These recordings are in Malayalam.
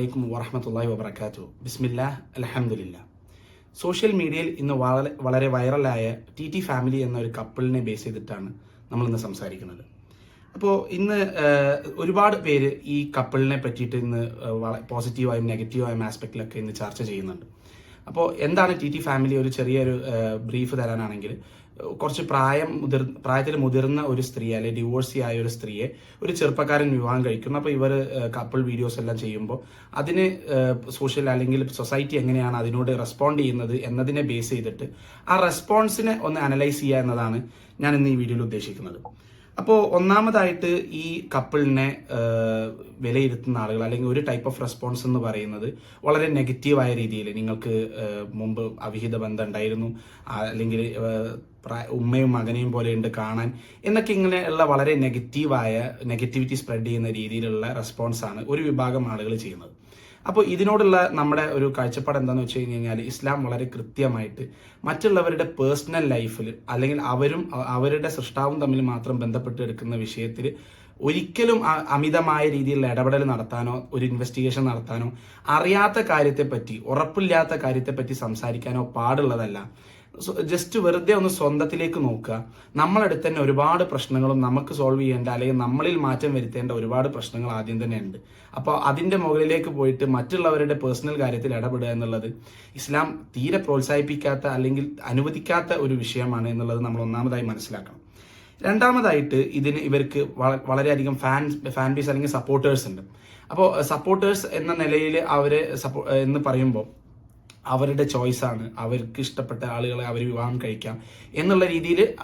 അലൈക്കും വറഹമത്തല്ലാഹി വബർക്കാത്തു ബിസ്മില്ല അലഹമുല്ല സോഷ്യൽ മീഡിയയിൽ ഇന്ന് വളരെ വളരെ വൈറലായ ടി ടി ഫാമിലി എന്ന ഒരു കപ്പിളിനെ ബേസ് ചെയ്തിട്ടാണ് നമ്മൾ ഇന്ന് സംസാരിക്കുന്നത്. അപ്പോൾ ഇന്ന് ഒരുപാട് പേര് ഈ കപ്പിളിനെ പറ്റിയിട്ട് ഇന്ന് പോസിറ്റീവായും നെഗറ്റീവായും ആസ്പെക്റ്റിലൊക്കെ ഇന്ന് ചർച്ച ചെയ്യുന്നുണ്ട്. അപ്പോൾ എന്താണ് ടി ടി ഫാമിലി ഒരു ചെറിയൊരു ബ്രീഫ് തരാനാണെങ്കിൽ കുറച്ച് പ്രായം മുതിർ പ്രായത്തിൽ മുതിർന്ന ഒരു സ്ത്രീ അല്ലെങ്കിൽ ഡിവോഴ്സി ആയ ഒരു സ്ത്രീയെ ഒരു ചെറുപ്പക്കാരൻ വിവാഹം കഴിക്കുന്നു. അപ്പോൾ ഇവർ കപ്പിൾ വീഡിയോസ് എല്ലാം ചെയ്യുമ്പോൾ അതിന് സോഷ്യൽ അല്ലെങ്കിൽ സൊസൈറ്റി എങ്ങനെയാണ് അതിനോട് റെസ്പോണ്ട് ചെയ്യുന്നത് എന്നതിനെ ബേസ് ചെയ്തിട്ട് ആ റെസ്പോൺസിനെ ഒന്ന് അനലൈസ് ചെയ്യുക എന്നതാണ് ഞാൻ ഇന്ന് ഈ വീഡിയോയിൽ ഉദ്ദേശിക്കുന്നത്. അപ്പോൾ ഒന്നാമതായിട്ട് ഈ കപ്പിളിനെ വിലയിരുത്തുന്ന ആളുകൾ അല്ലെങ്കിൽ ഒരു ടൈപ്പ് ഓഫ് റെസ്പോൺസ് എന്ന് പറയുന്നത് വളരെ നെഗറ്റീവായ രീതിയിൽ നിങ്ങൾക്ക് മുമ്പ് അവിഹിത ബന്ധം ഉണ്ടായിരുന്നു. അല്ലെങ്കിൽ ഉമ്മയും മകനെയും ഉണ്ട് കാണാൻ എന്നൊക്കെ ഇങ്ങനെയുള്ള വളരെ നെഗറ്റീവായ നെഗറ്റിവിറ്റി സ്പ്രെഡ് ചെയ്യുന്ന രീതിയിലുള്ള റെസ്പോൺസാണ് ഒരു വിഭാഗം ആളുകൾ ചെയ്യുന്നത്. അപ്പോൾ ഇതിനോടുള്ള നമ്മുടെ ഒരു കാഴ്ചപ്പാട് എന്താണെന്ന് വെച്ച് കഴിഞ്ഞ് കഴിഞ്ഞാൽ ഇസ്ലാം വളരെ കൃത്യമായിട്ട് മറ്റുള്ളവരുടെ പേഴ്സണൽ ലൈഫിൽ അല്ലെങ്കിൽ അവരും അവരുടെ സൃഷ്ടാവും തമ്മിൽ മാത്രം ബന്ധപ്പെട്ട് എടുക്കുന്ന വിഷയത്തിൽ ഒരിക്കലും അമിതമായ രീതിയിലുള്ള ഇടപെടൽ നടത്താനോ ഒരു ഇൻവെസ്റ്റിഗേഷൻ നടത്താനോ അറിയാത്ത കാര്യത്തെപ്പറ്റി ഉറപ്പില്ലാത്ത കാര്യത്തെപ്പറ്റി സംസാരിക്കാനോ പാടുള്ളതല്ല. ജസ്റ്റ് വെറുതെ ഒന്ന് സ്വന്തത്തിലേക്ക് നോക്കുക. നമ്മളടുത്ത് തന്നെ ഒരുപാട് പ്രശ്നങ്ങളും നമുക്ക് സോൾവ് ചെയ്യേണ്ട അല്ലെങ്കിൽ നമ്മളിൽ മാറ്റം വരുത്തേണ്ട ഒരുപാട് പ്രശ്നങ്ങൾ ആദ്യം തന്നെ ഉണ്ട്. അപ്പോൾ അതിന്റെ മുകളിലേക്ക് പോയിട്ട് മറ്റുള്ളവരുടെ പേഴ്സണൽ കാര്യത്തിൽ ഇടപെടുക എന്നുള്ളത് ഇസ്ലാം തീരെ പ്രോത്സാഹിപ്പിക്കാത്ത അല്ലെങ്കിൽ അനുവദിക്കാത്ത ഒരു വിഷയമാണ് എന്നുള്ളത് നമ്മൾ ഒന്നാമതായി മനസ്സിലാക്കണം. രണ്ടാമതായിട്ട് ഇതിന് ഇവർക്ക് വള- വളരെയധികം ഫാൻസ് ഫാൻ ബേസ് അല്ലെങ്കിൽ സപ്പോർട്ടേഴ്സ് ഉണ്ട്. അപ്പോൾ സപ്പോർട്ടേഴ്സ് എന്ന നിലയിൽ അവരെ സപ്പോ എന്ന് പറയുമ്പോൾ അവരുടെ ചോയ്സാണ് അവർക്ക് ഇഷ്ടപ്പെട്ട ആളുകളെ അവർ വിവാഹം കഴിക്കാം. എന്നുള്ള രീതിയിൽ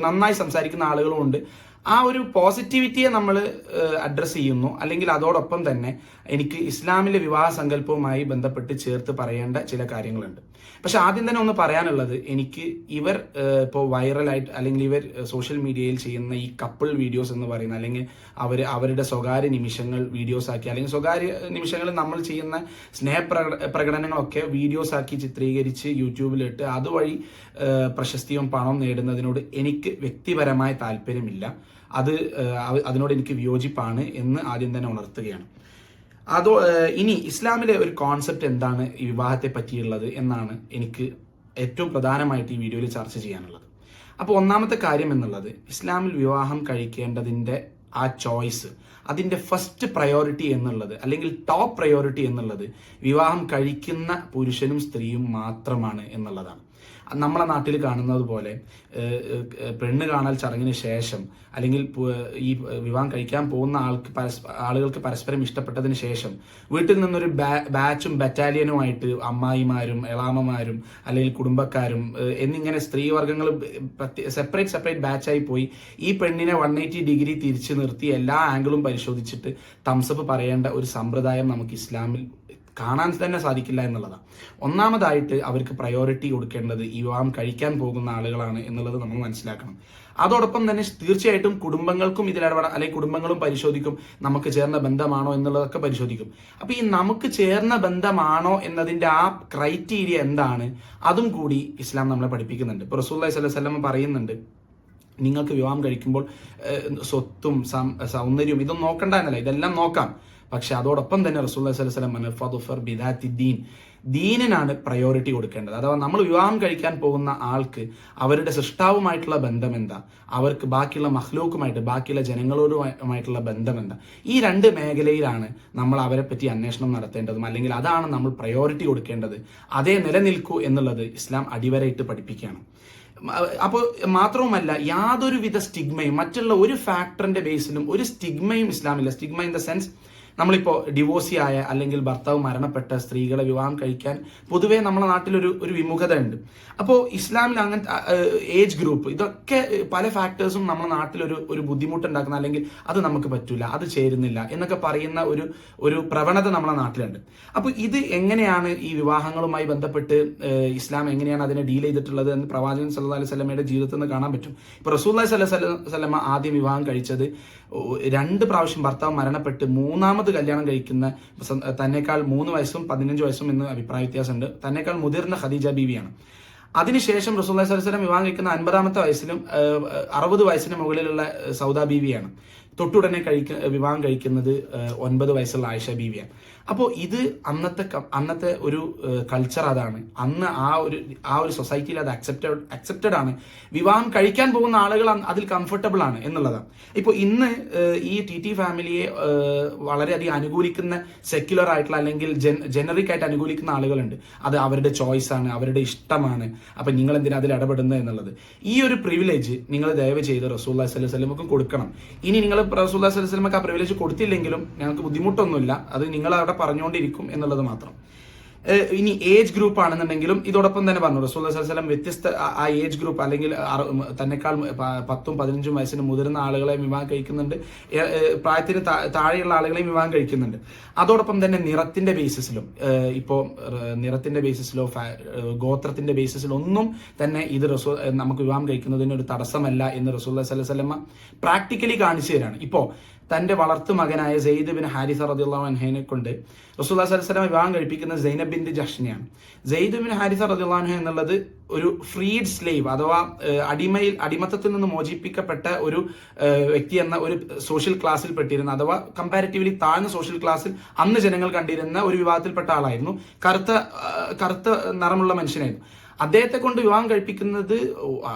നന്നായി സംസാരിക്കുന്ന ആളുകളും ഉണ്ട്. ആ ഒരു പോസിറ്റിവിറ്റിയെ നമ്മൾ അഡ്രസ്സ് ചെയ്യുന്നു. അല്ലെങ്കിൽ അതോടൊപ്പം തന്നെ എനിക്ക് ഇസ്ലാമിലെ വിവാഹ സങ്കല്പവുമായി ബന്ധപ്പെട്ട് ചേർത്ത് പറയേണ്ട ചില കാര്യങ്ങളുണ്ട്. പക്ഷെ ആദ്യം തന്നെ ഒന്ന് പറയാനുള്ളത് എനിക്ക് ഇവർ ഇപ്പോൾ വൈറലായിട്ട് അല്ലെങ്കിൽ ഇവർ സോഷ്യൽ മീഡിയയിൽ ചെയ്യുന്ന ഈ കപ്പിൾ വീഡിയോസ് എന്ന് പറയുന്ന അല്ലെങ്കിൽ അവർ അവരുടെ സ്വകാര്യ നിമിഷങ്ങൾ വീഡിയോസ് ആക്കി അല്ലെങ്കിൽ സ്വകാര്യ നിമിഷങ്ങൾ നമ്മൾ ചെയ്യുന്ന സ്നേഹ പ്രകടനങ്ങളൊക്കെ വീഡിയോസ് ആക്കി ചിത്രീകരിച്ച് യൂട്യൂബിലിട്ട് അതുവഴി പ്രശസ്തിയും പണം നേടുന്നതിനോട് എനിക്ക് വ്യക്തിപരമായ താല്പര്യമില്ല. അത് അതിനോട് എനിക്ക് വിയോജിപ്പാണ് എന്ന് ആദ്യം തന്നെ ഉണർത്തുകയാണ്. അതോ ഇനി ഇസ്ലാമിലെ ഒരു കോൺസെപ്റ്റ് എന്താണ് ഈ വിവാഹത്തെ പറ്റിയുള്ളത് എന്നാണ് എനിക്ക് ഏറ്റവും പ്രധാനമായിട്ട് ഈ വീഡിയോയിൽ ചർച്ച ചെയ്യാനുള്ളത്. അപ്പോൾ ഒന്നാമത്തെ കാര്യം എന്നുള്ളത് ഇസ്ലാമിൽ വിവാഹം കഴിക്കേണ്ടതിന്റെ ആ ചോയ്സ് അതിന്റെ ഫസ്റ്റ് പ്രയോറിറ്റി എന്നുള്ളത് അല്ലെങ്കിൽ ടോപ്പ് പ്രയോറിറ്റി എന്നുള്ളത് വിവാഹം കഴിക്കുന്ന പുരുഷനും സ്ത്രീയും മാത്രമാണ് എന്നുള്ളതാണ്. നമ്മളെ നാട്ടിൽ കാണുന്നത് പോലെ പെണ്ണ് കാണൽ ചടങ്ങിന് ശേഷം അല്ലെങ്കിൽ ഈ വിവാഹം കഴിക്കാൻ പോകുന്ന ആൾക്ക് ആളുകൾക്ക് പരസ്പരം ഇഷ്ടപ്പെട്ടതിന് ശേഷം വീട്ടിൽ നിന്നൊരു ബാച്ചും ബറ്റാലിയനുമായിട്ട് അമ്മായിമാരും എളാമമാരും അല്ലെങ്കിൽ കുടുംബക്കാരും എന്നിങ്ങനെ സ്ത്രീവർഗങ്ങൾ സെപ്പറേറ്റ് സെപ്പറേറ്റ് ബാച്ചായി പോയി. ഈ പെണ്ണിനെ വൺ എയ്റ്റി ഡിഗ്രി തിരിച്ചു നിർത്തി എല്ലാ ആംഗിളും പരിശോധിച്ചിട്ട് തംസപ്പ് പറയേണ്ട ഒരു സമ്പ്രദായം നമുക്ക് ഇസ്ലാമിൽ കാണാൻ തന്നെ സാധിക്കില്ല എന്നുള്ളതാണ്. ഒന്നാമതായിട്ട് അവർക്ക് പ്രയോറിറ്റി കൊടുക്കേണ്ടത് ഈ വിവാഹം കഴിക്കാൻ പോകുന്ന ആളുകളാണ് എന്നുള്ളത് നമ്മൾ മനസ്സിലാക്കണം. അതോടൊപ്പം തന്നെ തീർച്ചയായിട്ടും കുടുംബങ്ങൾക്കും ഇതിലിടപെടാം അല്ലെങ്കിൽ കുടുംബങ്ങളും പരിശോധിക്കും നമുക്ക് ചേർന്ന ബന്ധമാണോ എന്നുള്ളതൊക്കെ പരിശോധിക്കും. അപ്പൊ ഈ നമുക്ക് ചേർന്ന ബന്ധമാണോ എന്നതിന്റെ ആ ക്രൈറ്റീരിയ എന്താണ്? അതും കൂടി ഇസ്ലാം നമ്മളെ പഠിപ്പിക്കുന്നുണ്ട്. ഇപ്പൊ റസൂല്ലി സ്വലം പറയുന്നുണ്ട് നിങ്ങൾക്ക് വിവാഹം കഴിക്കുമ്പോൾ സ്വത്തും സൗന്ദര്യവും ഇതൊന്നും നോക്കണ്ട എന്നല്ല ഇതെല്ലാം നോക്കാം. പക്ഷെ അതോടൊപ്പം തന്നെ റസൂല്ലി സ്വലം ഫതുഫർ ബിദാത്തി ദീൻ. ദീനിനാണ് പ്രയോറിറ്റി കൊടുക്കേണ്ടത്. അഥവാ നമ്മൾ വിവാഹം കഴിക്കാൻ പോകുന്ന ആൾക്ക് അവരുടെ സൃഷ്ടാവുമായിട്ടുള്ള ബന്ധം എന്താ അവർക്ക് ബാക്കിയുള്ള മഹ്ലൂക്കുമായിട്ട് ബാക്കിയുള്ള ജനങ്ങളോടുമായിട്ടുള്ള ബന്ധം എന്താ ഈ രണ്ട് മേഖലയിലാണ് നമ്മൾ അവരെ പറ്റി അന്വേഷണം നടത്തേണ്ടതും അല്ലെങ്കിൽ അതാണ് നമ്മൾ പ്രയോറിറ്റി കൊടുക്കേണ്ടത്. അതേ നിലനിൽക്കൂ എന്നുള്ളത് ഇസ്ലാം അടിവരയിട്ട് പഠിപ്പിക്കുകയാണ്. അപ്പോൾ മാത്രവുമല്ല യാതൊരുവിധ സ്റ്റിഗ്മയും മറ്റുള്ള ഒരു ഫാക്ടറിന്റെ ബേസിലും ഒരു സ്റ്റിഗ്മയും ഇസ്ലാമില്ല. സ്റ്റിഗ്മ ഇൻ ദ സെൻസ് നമ്മളിപ്പോൾ ഡിവോഴ്സിയായ അല്ലെങ്കിൽ ഭർത്താവ് മരണപ്പെട്ട സ്ത്രീകളെ വിവാഹം കഴിക്കാൻ പൊതുവേ നമ്മുടെ നാട്ടിലൊരു ഒരു വിമുഖത ഉണ്ട് അപ്പോൾ ഇസ്ലാമിൽ അങ്ങനത്തെ ഏജ് ഗ്രൂപ്പ് ഇതൊക്കെ പല ഫാക്ടേഴ്സും നമ്മുടെ നാട്ടിലൊരു ഒരു ബുദ്ധിമുട്ടുണ്ടാക്കുന്ന അല്ലെങ്കിൽ അത് നമുക്ക് പറ്റില്ല അത് ചേരുന്നില്ല എന്നൊക്കെ പറയുന്ന ഒരു ഒരു പ്രവണത നമ്മുടെ നാട്ടിലുണ്ട്. അപ്പോൾ ഇത് എങ്ങനെയാണ് ഈ വിവാഹങ്ങളുമായി ബന്ധപ്പെട്ട് ഇസ്ലാം എങ്ങനെയാണ് അതിനെ ഡീൽ ചെയ്തിട്ടുള്ളത് എന്ന് പ്രവാചകൻ സല്ലല്ലാഹു അലൈഹി സ്വലമയുടെ ജീവിതത്തിൽ നിന്ന് കാണാൻ പറ്റും. ഇപ്പോൾ റസൂല്ലി സ്വല്ലല്ലാഹു സ്വലമ ആദ്യം വിവാഹം കഴിച്ചത് രണ്ട് പ്രാവശ്യം ഭർത്താവ് മരണപ്പെട്ട് മൂന്നാമത് കല്യാണം കഴിക്കുന്ന തന്നെക്കാൾ മൂന്ന് വയസ്സും പതിനഞ്ച് വയസ്സും എന്ന് അഭിപ്രായ വ്യത്യാസമുണ്ട്. തന്നെക്കാൾ മുതിർന്ന ഖദീജ ബീവിയാണ്. അതിനുശേഷം റസൂല്ലാ സ്വലം വിവാഹം കഴിക്കുന്ന അൻപതാമത്തെ വയസ്സിലും അറുപത് വയസ്സിന് മുകളിലുള്ള സൗദാ ബീവിയാണ്. തൊട്ടുടനെ കഴിക്ക വിവാഹം കഴിക്കുന്നത് ഒൻപത് വയസ്സുള്ള ആയിഷ ബീവിയാണ്. അപ്പോൾ ഇത് അന്നത്തെ അന്നത്തെ ഒരു കൾച്ചർ അതാണ്. അന്ന് ആ ഒരു ആ ഒരു സൊസൈറ്റിയിൽ അത് അക്സെപ്റ്റഡ് അക്സെപ്റ്റഡ് ആണ്. വിവാഹം കഴിക്കാൻ പോകുന്ന ആളുകൾ അതിൽ കംഫർട്ടബിൾ ആണ് എന്നുള്ളതാണ്. ഇപ്പോൾ ഇന്ന് ഈ ടി ടി ഫാമിലിയെ വളരെയധികം അനുകൂലിക്കുന്ന സെക്യുലർ ആയിട്ടുള്ള അല്ലെങ്കിൽ ജനറിക് ആയിട്ട് അനുകൂലിക്കുന്ന ആളുകളുണ്ട്. അത് അവരുടെ ചോയ്സ് ആണ് അവരുടെ ഇഷ്ടമാണ്. അപ്പം നിങ്ങൾ എന്തിനാ അതിൽ ഇടപെടുന്നത് എന്നുള്ളത്. ഈ ഒരു പ്രിവിലേജ് നിങ്ങൾ ദയവ് ചെയ്ത് റസൂല്ലാ സ്വല്ലി കൊടുക്കണം. ഇനി നിങ്ങൾ റസൂല്ലാ സ്വലമക്ക് ആ പ്രിവിലേജ് കൊടുത്തില്ലെങ്കിലും ഞങ്ങൾക്ക് ബുദ്ധിമുട്ടൊന്നുമില്ല. അത് നിങ്ങൾ അവിടെ പറഞ്ഞുകൊണ്ടിരിക്കും എന്നുള്ളത് മാത്രം. ഇനി ഏജ് ഗ്രൂപ്പ് ആണെന്നുണ്ടെങ്കിലും ഇതോടൊപ്പം തന്നെ പറഞ്ഞു റസൂൽ വസ്ലം വ്യത്യസ്ത ആ- ഏജ് ഗ്രൂപ്പ് അല്ലെങ്കിൽ തന്നെക്കാൾ പത്തും പതിനഞ്ചും വയസ്സിന് മുതിർന്ന ആളുകളെ വിവാഹം കഴിക്കുന്നുണ്ട്. പ്രായത്തിന് താഴെയുള്ള ആളുകളെ വിവാഹം കഴിക്കുന്നുണ്ട്. അതോടൊപ്പം തന്നെ നിറത്തിന്റെ ബേസിസിലും ഇപ്പോൾ നിറത്തിന്റെ ബേസിസിലോ ഗോത്രത്തിന്റെ ബേസിസിലോ ഒന്നും തന്നെ ഇത് റസൂ നമുക്ക് വിവാഹം കഴിക്കുന്നതിന് ഒരു തടസ്സമല്ല എന്ന് റസൂൽ വസ്ലമ പ്രാക്ടിക്കലി കാണിച്ചു തരാണ്. ഇപ്പോ തന്റെ വളർത്തു മകനായ സെയ്ദ് ബിൻ ഹാരിസ റദിയുള്ളാഹു അൻഹയെ കൊണ്ട് റസൂല്ലാ സ്വലം വിവാഹം കഴിപ്പിക്കുന്നത് സൈനബിന്റെ ജഷ്നയാണ് സെയ്ദ് ബിൻ ഹാരിസ അൻഹ എന്നുള്ളത് ഒരു ഫ്രീഡ് സ്ലേവ് അഥവാ അടിമയിൽ അടിമത്തത്തിൽ നിന്ന് മോചിപ്പിക്കപ്പെട്ട ഒരു വ്യക്തി എന്ന ഒരു സോഷ്യൽ ക്ലാസ്സിൽ പെട്ടിരുന്ന അഥവാ കമ്പാരിറ്റീവ്ലി താഴ്ന്ന സോഷ്യൽ ക്ലാസ്സിൽ അന്ന് ജനങ്ങൾ കണ്ടിരുന്ന ഒരു വിവാഹത്തിൽപ്പെട്ട ആളായിരുന്നു. കറുത്ത കറുത്ത നിറമുള്ള മനുഷ്യനായിരുന്നു. അദ്ദേഹത്തെ കൊണ്ട് വിവാഹം കഴിപ്പിക്കുന്നത്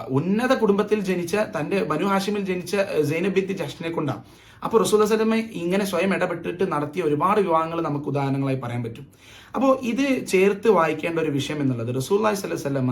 ഉന്നത കുടുംബത്തിൽ ജനിച്ച തന്റെ ബനു ഹാഷിമിൽ ജനിച്ച സൈനബ് ബിൻ ജഷ്നെ കൊണ്ടാണ്. അപ്പോൾ റസൂൽ സലമ ഇങ്ങനെ സ്വയം ഇടപെട്ടിട്ട് നടത്തിയ ഒരുപാട് വിവാഹങ്ങൾ നമുക്ക് ഉദാഹരണങ്ങളായി പറയാൻ പറ്റും. അപ്പോൾ ഇത് ചേർത്ത് വായിക്കേണ്ട ഒരു വിഷയം എന്നുള്ളത് റസൂല്ലായി സ്വലമ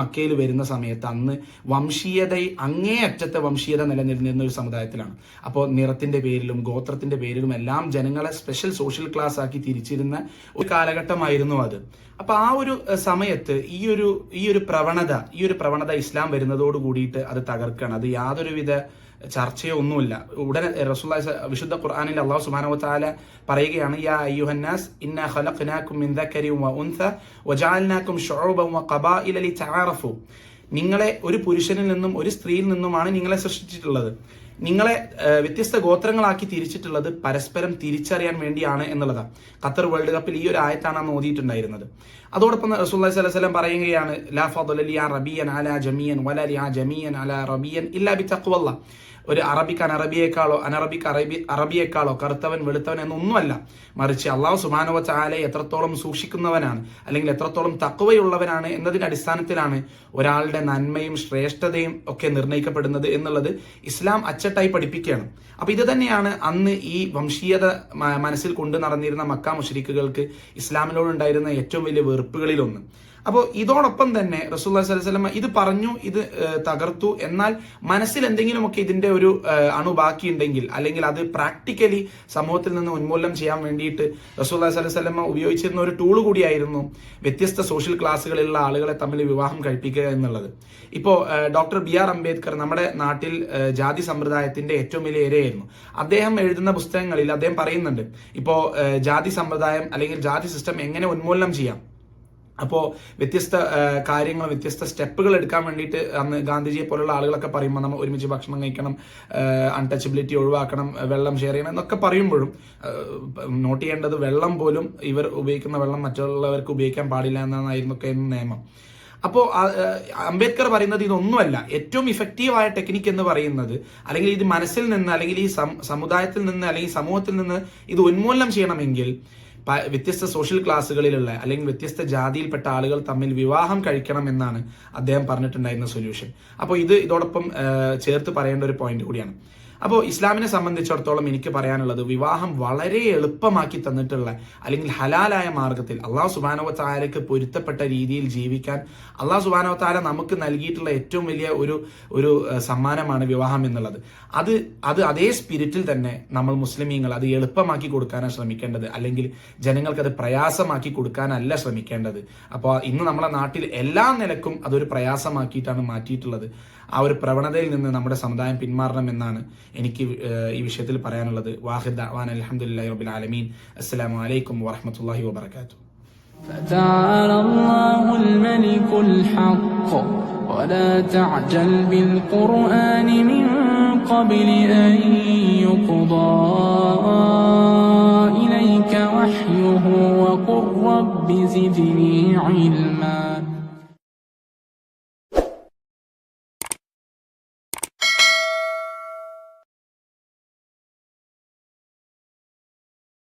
മക്കയിൽ വരുന്ന സമയത്ത് അന്ന് വംശീയത അങ്ങേ അങ്ങേയറ്റത്തെ വംശീയത നിലനിന്നിരുന്ന ഒരു സമുദായത്തിലാണ്. അപ്പോൾ നിറത്തിന്റെ പേരിലും ഗോത്രത്തിന്റെ പേരിലും എല്ലാം ജനങ്ങളെ സ്പെഷ്യൽ സോഷ്യൽ ക്ലാസ് ആക്കി തിരിച്ചിരുന്ന ഒരു കാലഘട്ടമായിരുന്നു അത്. അപ്പൊ ആ ഒരു സമയത്ത് ഈ ഒരു ഈ ഒരു പ്രവണത ഈ ഒരു പ്രവണത ഇസ്ലാം വരുന്നതോട് കൂടിയിട്ട് അത് തകർക്കുകയാണ് അത് യാതൊരുവിധ ചർച്ചയോ ഒന്നുമില്ല ഉടനെ റസൂള്ള വിശുദ്ധ ഖുർആാനിൽ അള്ളാഹു സുബാനവത്താല പറയുകയാണ് യാ അയ്യുഹന്നാസ് ഇന്ന ഖലഖ്നാക്കും മിൻ ദക്കരിയും വ ഉൻസ വജാൽനാക്കും ഷുഉബൻ വ ഖബാഇല ലിതആറഫു നിങ്ങളെ ഒരു പുരുഷനിൽ നിന്നും ഒരു സ്ത്രീയിൽ നിന്നുമാണ് നിങ്ങളെ സൃഷ്ടിച്ചിട്ടുള്ളത്. നിങ്ങളെ വ്യത്യസ്ത ഗോത്രങ്ങളാക്കി തിരിച്ചിട്ടുള്ളത് പരസ്പരം തിരിച്ചറിയാൻ വേണ്ടിയാണ് എന്നുള്ളതാണ് ഖത്തർ വേൾഡ് കപ്പിൽ ഈ ഒരു ആയത്താണ് അന്ന് ഓതിയിട്ടുണ്ടായിരുന്നത്. അതോടൊപ്പം റസൂല്ലാ പറയുകയാണ് ലാ ഫലി ആ റബിയൻ അല ജമിയൻ വലലി ആ ജമിയൻ അല റബിയൻ ഇല്ലാ ബി തക്വല്ല ഒരു അറബിക്ക് അനറബിയേക്കാളോ അനറബിക്ക് അറബി അറബിയേക്കാളോ കറുത്തവൻ വെളുത്തവൻ എന്നൊന്നുമല്ല. മറിച്ച് അള്ളാഹു സുബാനുവ ചാലെ എത്രത്തോളം സൂക്ഷിക്കുന്നവനാണ് അല്ലെങ്കിൽ എത്രത്തോളം തക്കവയുള്ളവനാണ് എന്നതിന്റെ അടിസ്ഥാനത്തിലാണ് ഒരാളുടെ നന്മയും ശ്രേഷ്ഠതയും ഒക്കെ നിർണയിക്കപ്പെടുന്നത് എന്നുള്ളത് ഇസ്ലാം അച്ചട്ടായി പഠിപ്പിക്കുകയാണ്. അപ്പൊ ഇത് തന്നെയാണ് അന്ന് ഈ വംശീയത മനസ്സിൽ കൊണ്ടു നടന്നിരുന്ന മക്ക മുഷരിക്കുകൾക്ക് ഇസ്ലാമിനോടുണ്ടായിരുന്ന ഏറ്റവും വലിയ വെറുപ്പുകളിലൊന്ന് അപ്പോൾ ഇതോടൊപ്പം തന്നെ റസൂല്ലാ സ്വലം ഇത് പറഞ്ഞു ഇത് തകർത്തു. എന്നാൽ മനസ്സിൽ എന്തെങ്കിലുമൊക്കെ ഇതിന്റെ ഒരു അണു ബാക്കിയുണ്ടെങ്കിൽ അല്ലെങ്കിൽ അത് പ്രാക്ടിക്കലി സമൂഹത്തിൽ നിന്ന് ഉന്മൂലനം ചെയ്യാൻ വേണ്ടിയിട്ട് റസൂല്ലാ സ്വലം ഉപയോഗിച്ചിരുന്ന ഒരു ടൂൾ കൂടിയായിരുന്നു വ്യത്യസ്ത സോഷ്യൽ ക്ലാസ്സുകളിലുള്ള ആളുകളെ തമ്മിൽ വിവാഹം കഴിപ്പിക്കുക എന്നുള്ളത്. ഇപ്പോൾ ഡോക്ടർ ബി ആർ അംബേദ്കർ നമ്മുടെ നാട്ടിൽ ജാതി സമ്പ്രദായത്തിന്റെ ഏറ്റവും വലിയ ഇരയായിരുന്നു അദ്ദേഹം എഴുതുന്ന പുസ്തകങ്ങളിൽ അദ്ദേഹം പറയുന്നുണ്ട് ഇപ്പോൾ ജാതി സമ്പ്രദായം അല്ലെങ്കിൽ ജാതി സിസ്റ്റം എങ്ങനെ ഉന്മൂലനം ചെയ്യാം? അപ്പോൾ വ്യത്യസ്ത കാര്യങ്ങൾ വ്യത്യസ്ത സ്റ്റെപ്പുകൾ എടുക്കാൻ വേണ്ടിയിട്ട് അന്ന് ഗാന്ധിജിയെ പോലുള്ള ആളുകളൊക്കെ പറയുമ്പോൾ നമ്മൾ ഒരുമിച്ച് ഭക്ഷണം കഴിക്കണം അൺടച്ചബിലിറ്റി ഒഴിവാക്കണം വെള്ളം ഷെയർ ചെയ്യണം എന്നൊക്കെ പറയുമ്പോഴും നോട്ട് ചെയ്യേണ്ടത് വെള്ളം പോലും ഇവർ ഉപയോഗിക്കുന്ന വെള്ളം മറ്റുള്ളവർക്ക് ഉപയോഗിക്കാൻ പാടില്ല എന്നായിരുന്നു ഒക്കെ നിയമം. അപ്പോൾ അംബേദ്കർ പറയുന്നത് ഇതൊന്നുമല്ല. ഏറ്റവും ഇഫക്റ്റീവായ ടെക്നിക്ക് എന്ന് പറയുന്നത് അല്ലെങ്കിൽ ഇത് മനസ്സിൽ നിന്ന് അല്ലെങ്കിൽ ഈ സമുദായത്തിൽ നിന്ന് അല്ലെങ്കിൽ സമൂഹത്തിൽ നിന്ന് ഇത് ഉന്മൂലനം ചെയ്യണമെങ്കിൽ വ്യത്യസ്ത സോഷ്യൽ ക്ലാസ്സുകളിലുള്ള അല്ലെങ്കിൽ വ്യത്യസ്ത ജാതിയിൽപ്പെട്ട ആളുകൾ തമ്മിൽ വിവാഹം കഴിക്കണം എന്നാണ് അദ്ദേഹം പറഞ്ഞിട്ടുണ്ടായിരുന്ന സൊല്യൂഷൻ അപ്പോൾ ഇത് ഇതോടൊപ്പം ചേർത്ത് പറയേണ്ട ഒരു പോയിന്റ് കൂടിയാണ്. അപ്പോൾ ഇസ്ലാമിനെ സംബന്ധിച്ചിടത്തോളം എനിക്ക് പറയാനുള്ളത് വിവാഹം വളരെ എളുപ്പമാക്കി തന്നിട്ടുള്ള അല്ലെങ്കിൽ ഹലാലായ മാർഗത്തിൽ അള്ളാഹു സുബാനവ താരക്ക് പൊരുത്തപ്പെട്ട രീതിയിൽ ജീവിക്കാൻ അള്ളാഹു സുബാനവ താര നമുക്ക് നൽകിയിട്ടുള്ള ഏറ്റവും വലിയ ഒരു ഒരു സമ്മാനമാണ് വിവാഹം എന്നുള്ളത്. അത് അത് അതേ സ്പിരിറ്റിൽ തന്നെ നമ്മൾ മുസ്ലിമീങ്ങൾ അത് എളുപ്പമാക്കി കൊടുക്കാനാണ് ശ്രമിക്കേണ്ടത്. അല്ലെങ്കിൽ ജനങ്ങൾക്ക് അത് പ്രയാസമാക്കി കൊടുക്കാനല്ല ശ്രമിക്കേണ്ടത്. അപ്പോൾ ഇന്ന് നമ്മുടെ നാട്ടിൽ എല്ലാ നിലക്കും അതൊരു പ്രയാസമാക്കിയിട്ടാണ് മാറ്റിയിട്ടുള്ളത്. ആ ഒരു പ്രവണതയിൽ നിന്ന് നമ്മുടെ സമുദായം പിന്മാറണം എന്നാണ് എനിക്ക് ഏഹ്, ഈ വിഷയത്തിൽ പറയാനുള്ളത് വാഹിദ് അവാൻ അലഹമുല്ലാ റബിൽ ആലമീൻ അസ്സലാമു അലൈക്കും വറഹമത്തല്ലാഹി വബർക്കാത്തു فتعالى الله الملك الحق ولا تعجل بالقرآن من قبل أن يقضى إليك وحيه وقل رب زدني علما